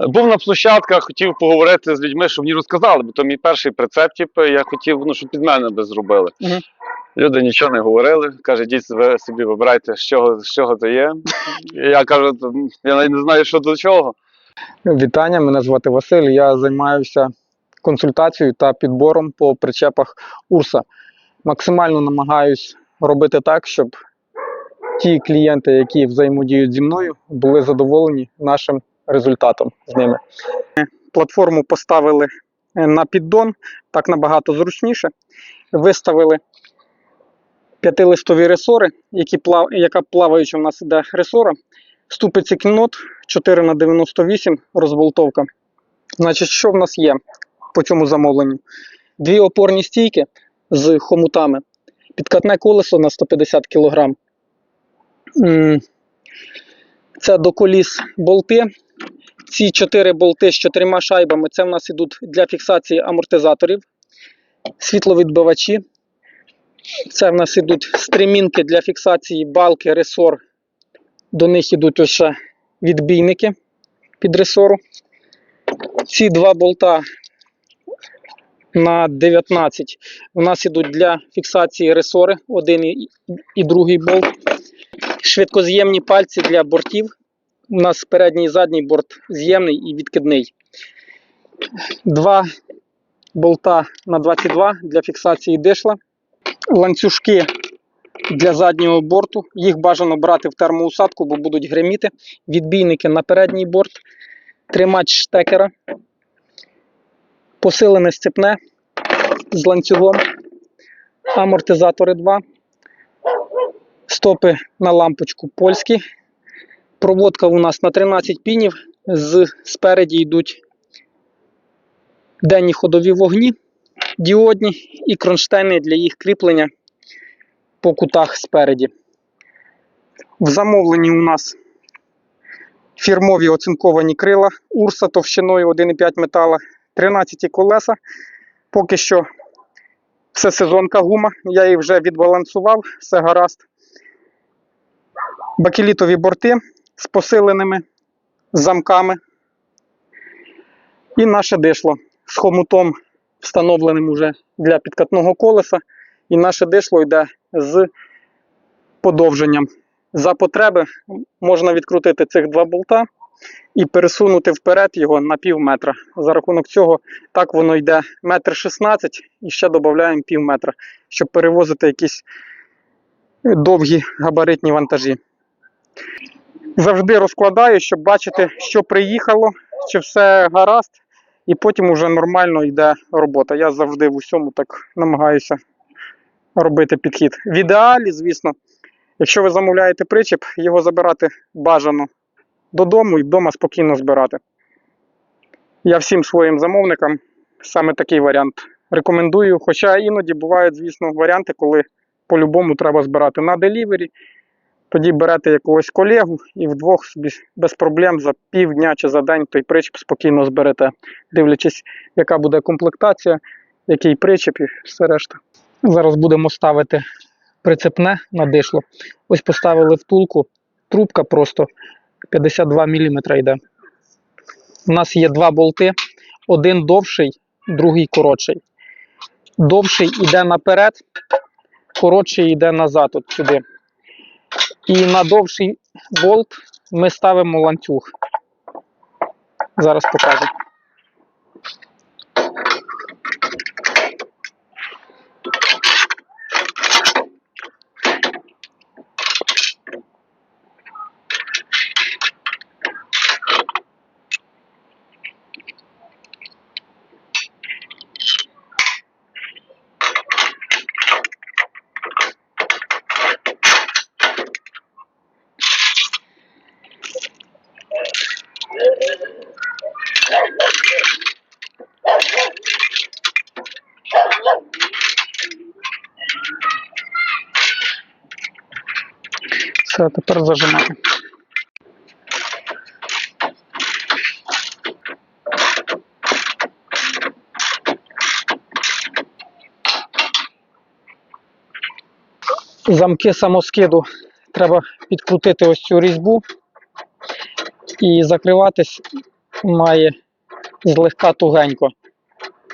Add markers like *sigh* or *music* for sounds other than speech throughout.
Був на площадках, хотів поговорити з людьми, щоб мені розказали, бо то мій перший прицеп, типу, я хотів, ну, щоб під мене би зробили. Люди нічого не говорили. Каже, йдіть ви собі вибирайте, з чого, з чого то є. Я кажу, я навіть не знаю, що до чого. Вітання, мене звати Василь. Я займаюся консультацією та підбором по причепах Урса. Максимально намагаюсь робити так, щоб ті клієнти, які взаємодіють зі мною, були задоволені нашим результатом з ними. Платформу поставили е, на піддон, так набагато зручніше. Виставили п'ятилистові ресори, які плав... яка плаваюча в нас іде ресора. Ступиці кінот 4 на 98 розболтовка. Значить, що в нас є по цьому замовленню? Дві опорні стійки з хомутами, підкатне колесо на 150 кг. Це до коліс болти. Ці чотири болти з чотирма шайбами це в нас ідуть для фіксації амортизаторів, світловідбивачі. Це в нас ідуть стремінки для фіксації балки, ресор до них йдуть ось відбійники під ресору. Ці два болта на 19 у нас йдуть для фіксації ресори, один і другий болт. Швидкоз'ємні пальці для бортів. У нас передній і задній борт з'ємний і відкидний. Два болта на 22 для фіксації дишла. Ланцюжки для заднього борту. Їх бажано брати в термоусадку, бо будуть гриміти. Відбійники на передній борт, тримач штекера, посилене сцепне з ланцюгом, амортизатори 2, стопи на лампочку польські. Проводка у нас на 13 пінів. З, спереді йдуть денні ходові вогні, діодні і кронштейни для їх кріплення по кутах спереді. В замовленні у нас фірмові оцинковані крила Урса товщиною 1,5 метала, 13 колеса. Поки що це сезонка гума, я її вже відбалансував, все гаразд. Бакелітові борти з посиленими замками. І наше дишло з хомутом, встановленим уже для підкатного колеса. І наше дишло йде з подовженням. За потреби можна відкрутити цих два болта і пересунути вперед його на пів метра. За рахунок цього так воно йде метр 16 і ще додаємо пів метра, щоб перевозити якісь довгі габаритні вантажі. Завжди розкладаю, щоб бачити, що приїхало, чи все гаразд, і потім вже нормально йде робота. Я завжди в усьому так намагаюся робити підхід. В ідеалі, звісно, якщо ви замовляєте причіп, його забирати бажано додому і вдома спокійно збирати. Я всім своїм замовникам саме такий варіант рекомендую. Хоча іноді бувають, звісно, варіанти, коли по-любому треба збирати на делівері. Тоді берете якогось колегу і вдвох собі без проблем за півдня чи за день той причіп спокійно зберете, дивлячись, яка буде комплектація, який причіп і все решта. Зараз будемо ставити прицепне на дишло. Ось поставили втулку, трубка просто 52 мм йде. У нас є два болти, один довший, другий коротший. Довший йде наперед, коротший йде назад, от сюди. І на довший болт ми ставимо ланцюг. Зараз покажу. Все, тепер зажимати. Замки самоскиду треба підкрутити ось цю різьбу і закриватись має злегка тугенько,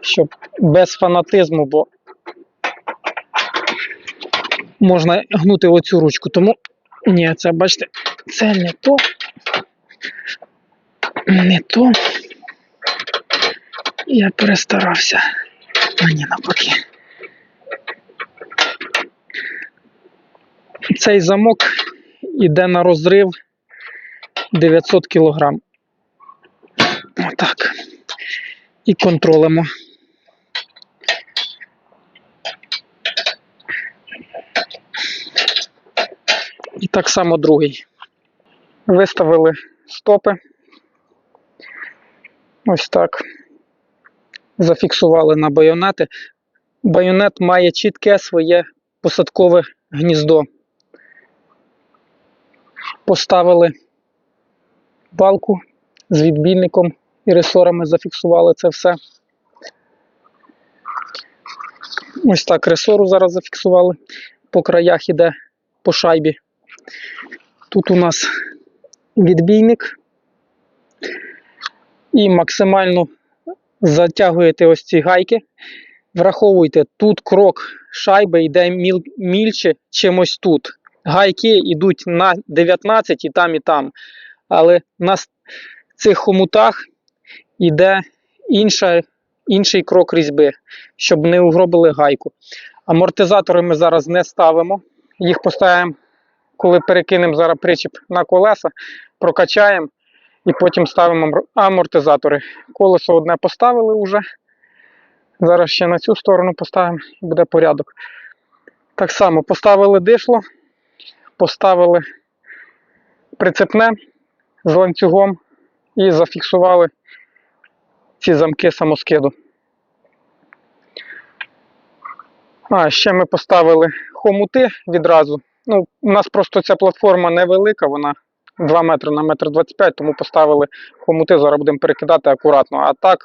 щоб без фанатизму, бо можна гнути оцю ручку. Тому ні, це бачите, це не то. Не то. Я перестарався. А ні, навпаки. Цей замок іде на розрив 900 кг. Отак. І контролимо. І так само другий. Виставили стопи. Ось так. Зафіксували на байонети. Байонет має чітке своє посадкове гніздо. Поставили балку з відбійником і ресорами зафіксували це все. Ось так ресору зараз зафіксували. По краях іде по шайбі. Тут у нас відбійник. І максимально затягуєте ось ці гайки. Враховуйте, тут крок шайби йде міл, мільче, чим ось тут. Гайки йдуть на 19 і там, і там. Але на цих хомутах йде інша, інший крок різьби, щоб не угробили гайку. Амортизатори ми зараз не ставимо. Їх поставимо, коли перекинемо зараз причіп на колеса, прокачаємо і потім ставимо амортизатори. Колесо одне поставили вже. Зараз ще на цю сторону поставимо і буде порядок. Так само поставили дишло, поставили прицепне з ланцюгом і зафіксували ці замки самоскиду. А, ще ми поставили хомути відразу. Ну, у нас просто ця платформа невелика, вона 2 метри на метр 25, тому поставили хомути, зараз будемо перекидати акуратно. А так,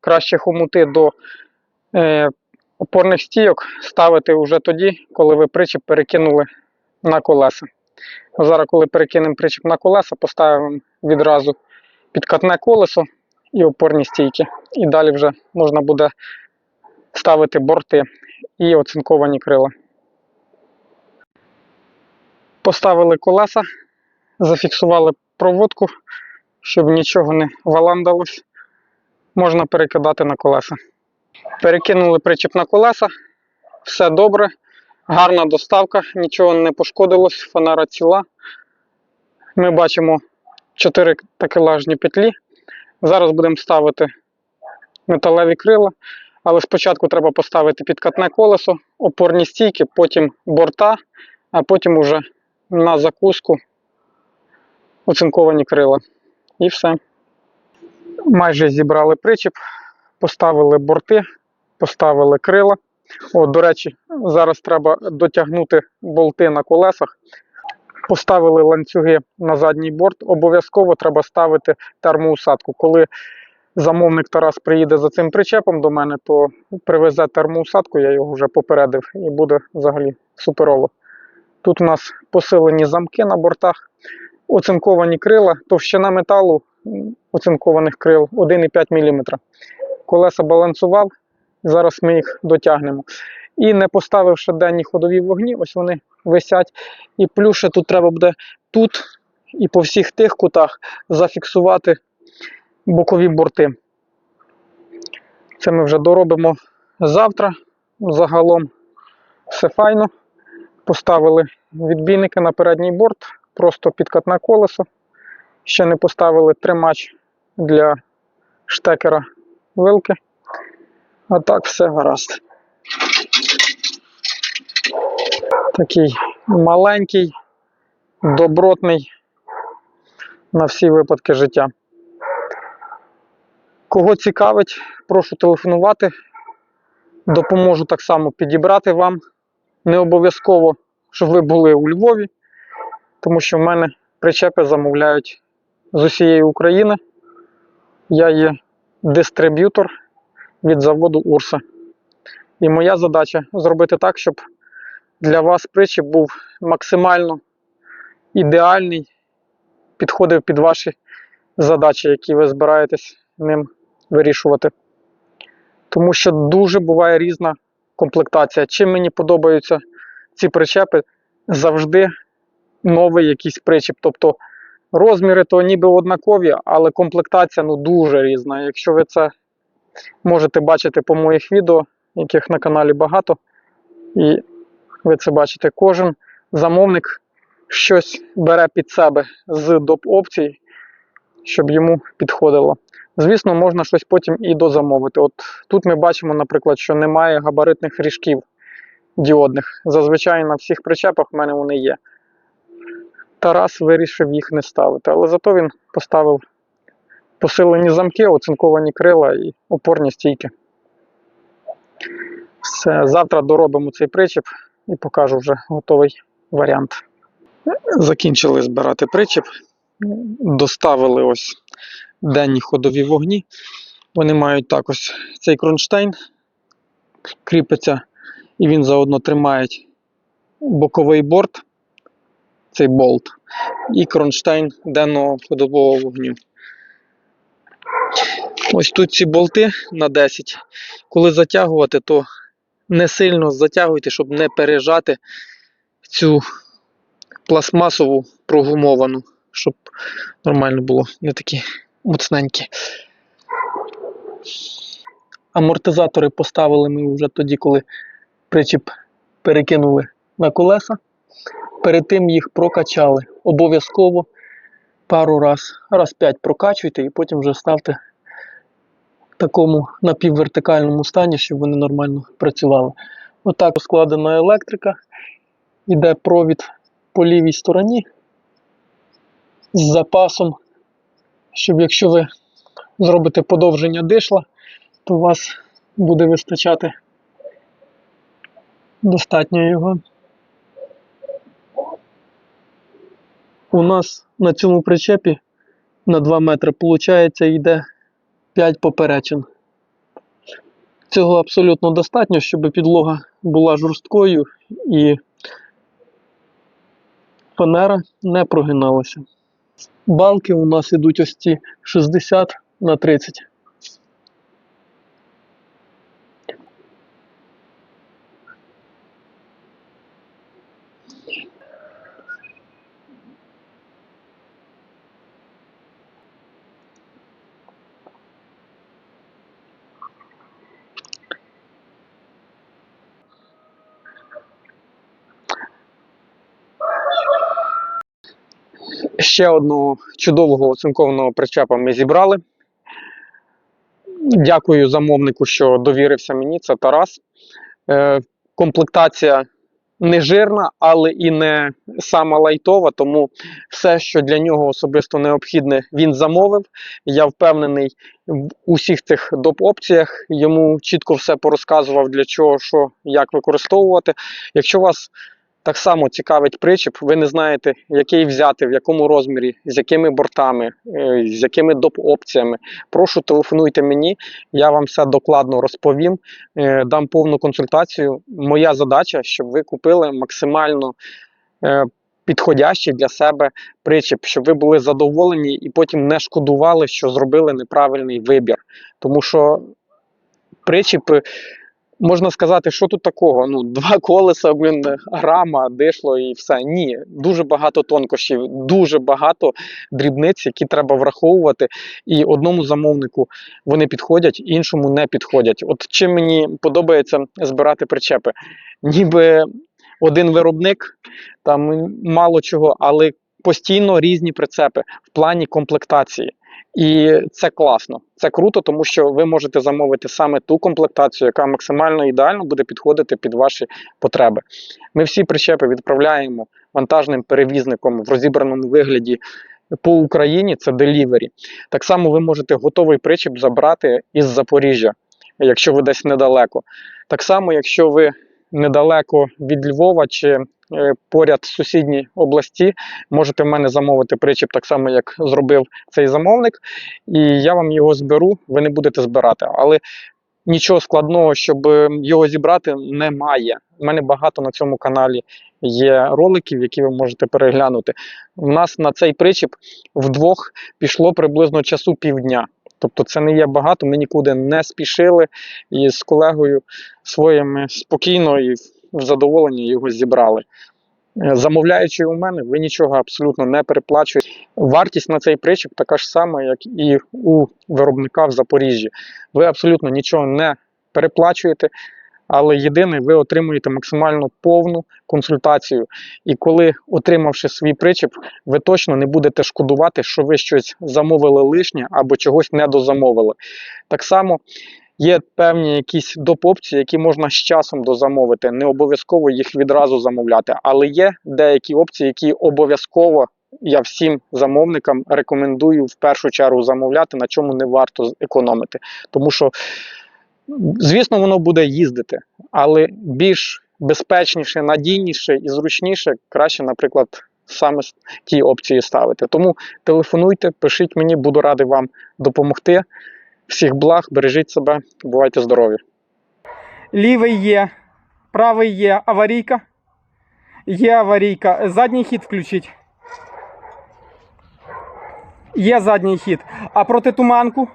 краще хомути до е, опорних стійок ставити вже тоді, коли ви причіп перекинули на колеса. Зараз, коли перекинемо причіп на колеса, поставимо відразу підкатне колесо і опорні стійки. І далі вже можна буде ставити борти і оцинковані крила. Поставили колеса, зафіксували проводку, щоб нічого не валандалось. Можна перекидати на колеса. Перекинули причіп на колеса, все добре, гарна доставка, нічого не пошкодилось, фанера ціла. Ми бачимо 4 такелажні петлі. Зараз будемо ставити металеві крила, але спочатку треба поставити підкатне колесо, опорні стійки, потім борта, а потім уже на закуску оцинковані крила. І все. Майже зібрали причіп, поставили борти, поставили крила. О, до речі, зараз треба дотягнути болти на колесах. Поставили ланцюги на задній борт. Обов'язково треба ставити термоусадку. Коли замовник Тарас приїде за цим причепом до мене, то привезе термоусадку, я його вже попередив, і буде взагалі суперово. Тут у нас посилені замки на бортах, оцинковані крила, товщина металу оцинкованих крил 1,5 мм. Колеса балансував, зараз ми їх дотягнемо. І не поставивши денні ходові вогні, ось вони висять. І плюс тут треба буде тут і по всіх тих кутах зафіксувати бокові борти. Це ми вже доробимо завтра. Загалом все файно. Поставили відбійники на передній борт, просто підкатне колесо. Ще не поставили тримач для штекера вилки. А так все гаразд. Такий маленький, добротний на всі випадки життя. Кого цікавить, прошу телефонувати. Допоможу так само підібрати вам. Не обов'язково, щоб ви були у Львові, тому що в мене причепи замовляють з усієї України. Я є дистриб'ютор від заводу Урса. І моя задача зробити так, щоб для вас причіп був максимально ідеальний, підходив під ваші задачі, які ви збираєтесь ним вирішувати. Тому що дуже буває різна комплектація. Чим мені подобаються ці причепи, завжди новий якийсь причіп. Тобто розміри то ніби однакові, але комплектація ну, дуже різна. Якщо ви це можете бачити по моїх відео, яких на каналі багато, і ви це бачите, кожен замовник щось бере під себе з доп. опцій, щоб йому підходило. Звісно, можна щось потім і дозамовити. От тут ми бачимо, наприклад, що немає габаритних ріжків діодних. Зазвичай на всіх причепах в мене вони є. Тарас вирішив їх не ставити, але зато він поставив посилені замки, оцинковані крила і опорні стійки. Все, завтра доробимо цей причіп і покажу вже готовий варіант. Закінчили збирати причіп, доставили ось денні ходові вогні. Вони мають так ось цей кронштейн, кріпиться, і він заодно тримає боковий борт, цей болт, і кронштейн денного ходового вогню. Ось тут ці болти на 10. Коли затягувати, то не сильно затягуйте, щоб не пережати цю пластмасову прогумовану, щоб нормально було, не такі моцненькі. Амортизатори поставили ми вже тоді, коли причіп перекинули на колеса. Перед тим їх прокачали. Обов'язково пару раз, раз п'ять прокачуйте і потім вже ставте в такому напіввертикальному стані, щоб вони нормально працювали. Отак складена електрика. Іде провід по лівій стороні з запасом, щоб якщо ви зробите подовження дишла, то у вас буде вистачати достатньо його. У нас на цьому причепі на 2 метри, виходить, йде 5 поперечин. Цього абсолютно достатньо, щоб підлога була жорсткою і фанера не прогиналася. Балки у нас ідуть ось ці 60 на 30. Ще одного чудового оцинкованого причепа ми зібрали. Дякую замовнику, що довірився мені. Це Тарас. Е, комплектація не жирна, але і не сама лайтова, тому все, що для нього особисто необхідне, він замовив. Я впевнений в усіх цих доп. опціях. Йому чітко все порозказував, для чого, що, як використовувати. Якщо вас так само цікавить причіп, ви не знаєте, який взяти, в якому розмірі, з якими бортами, е, з якими доп. опціями. Прошу телефонуйте мені, я вам все докладно розповім, е, дам повну консультацію. Моя задача, щоб ви купили максимально е, підходящий для себе причіп, щоб ви були задоволені і потім не шкодували, що зробили неправильний вибір. Тому що причіпи. Можна сказати, що тут такого? Ну, два *laughs* колеса, блін, рама, дишло і все. Ні, дуже багато тонкощів, дуже багато дрібниць, які треба враховувати. І одному замовнику вони підходять, іншому не підходять. От чим мені подобається збирати причепи, ніби один виробник, там мало чого, але постійно різні прицепи в плані комплектації. І це класно, це круто, тому що ви можете замовити саме ту комплектацію, яка максимально ідеально буде підходити під ваші потреби. Ми всі причепи відправляємо вантажним перевізником в розібраному вигляді по Україні. Це делівері. Так само ви можете готовий причеп забрати із Запоріжжя, якщо ви десь недалеко. Так само, якщо ви недалеко від Львова чи е, поряд сусідній області, можете в мене замовити причіп так само, як зробив цей замовник, і я вам його зберу, ви не будете збирати. Але нічого складного, щоб е, його зібрати, немає. У мене багато на цьому каналі є роликів, які ви можете переглянути. У нас на цей причіп вдвох пішло приблизно часу півдня. Тобто це не є багато, ми нікуди не спішили і з колегою своїми спокійно і в задоволенні його зібрали. Е, Замовляючи у мене, ви нічого абсолютно не переплачуєте. Вартість на цей причіп така ж сама, як і у виробника в Запоріжжі. Ви абсолютно нічого не переплачуєте, але єдине, ви отримуєте максимально повну консультацію. І коли, отримавши свій причіп, ви точно не будете шкодувати, що ви щось замовили лишнє або чогось недозамовили. Так само є певні якісь доп-опції, які можна з часом дозамовити. Не обов'язково їх відразу замовляти, але є деякі опції, які обов'язково я всім замовникам рекомендую в першу чергу замовляти, на чому не варто економити. Тому що, звісно, воно буде їздити, але більш безпечніше, надійніше і зручніше краще, наприклад, саме ті опції ставити. Тому телефонуйте, пишіть мені, буду радий вам допомогти. Всіх благ, бережіть себе, бувайте здорові. Лівий є, правий є аварійка. Є аварійка. Задній хід включіть. Є задній хід. А протитуманку?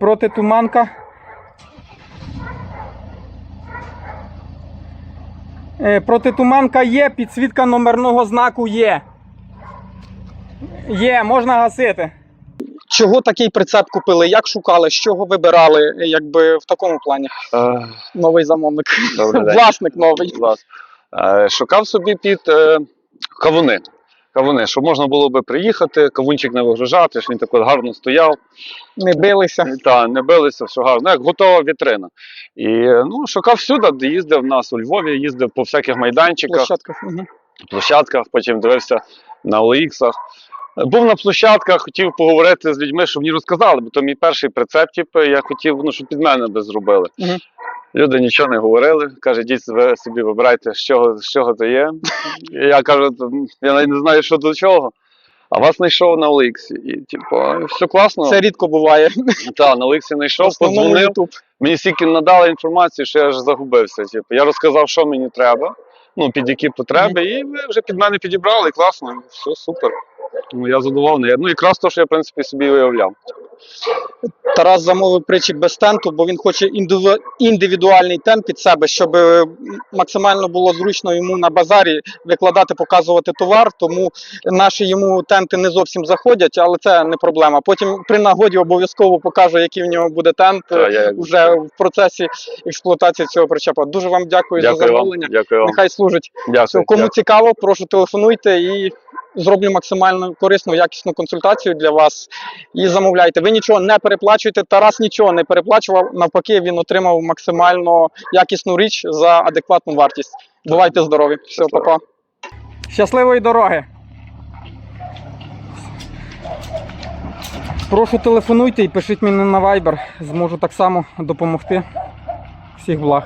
Протитуманка. Е, Протитуманка є, підсвітка номерного знаку є. Є, можна гасити. Чого такий прицеп купили? Як шукали? З чого вибирали? Якби в такому плані Е, новий замовник. Власник новий. Е, Шукав собі під е, кавуни. Кавуни, щоб можна було би приїхати, кавунчик не вигружати, щоб він так от гарно стояв. Не билися. Та, не билися, все гарно. Ну, як готова вітрина. І е, ну, шукав всюди, де їздив нас у Львові, їздив по всяких майданчиках, Площадка. Мгм. площадках, потім дивився на OLX. Був на площадках, хотів поговорити з людьми, щоб мені розказали, бо то мій перший прицеп, типу, я хотів, ну, щоб під мене би зробили. Мгм. Люди нічого не говорили. Каже, діть ви собі вибирайте, з чого, з чого то є. І я кажу, я навіть не знаю, що до чого. А вас знайшов на OLX. І, типу, все класно. Це рідко буває. Та, на В знайшов, подзвонив. Мені стільки надали інформацію, що я аж загубився. Типу, я розказав, що мені треба, ну, під які потреби, і ви вже під мене підібрали, класно, все супер. Ну, я задоволений. Ну, якраз те, що я, в принципі, собі уявляв. Тарас замовив причіп без тенту, бо він хоче індиву- індивідуальний тент під себе, щоб е, максимально було зручно йому на базарі викладати, показувати товар. Тому наші йому тенти не зовсім заходять, але це не проблема. Потім при нагоді обов'язково покажу, який в нього буде тент я- вже в процесі експлуатації цього причепа. Дуже вам дякую, за Дякую вам. Дякую вам. Нехай служить. Дякую. Кому дякую. цікаво, прошу телефонуйте і зроблю максимально корисну, якісну консультацію для вас. І замовляйте. Ви нічого не переплачуєте. Тарас нічого не переплачував. Навпаки, він отримав максимально якісну річ за адекватну вартість. Бувайте здорові. Все, па-па. Щасливої дороги. Прошу телефонуйте і пишіть мені на Viber. Зможу так само допомогти. Всіх благ.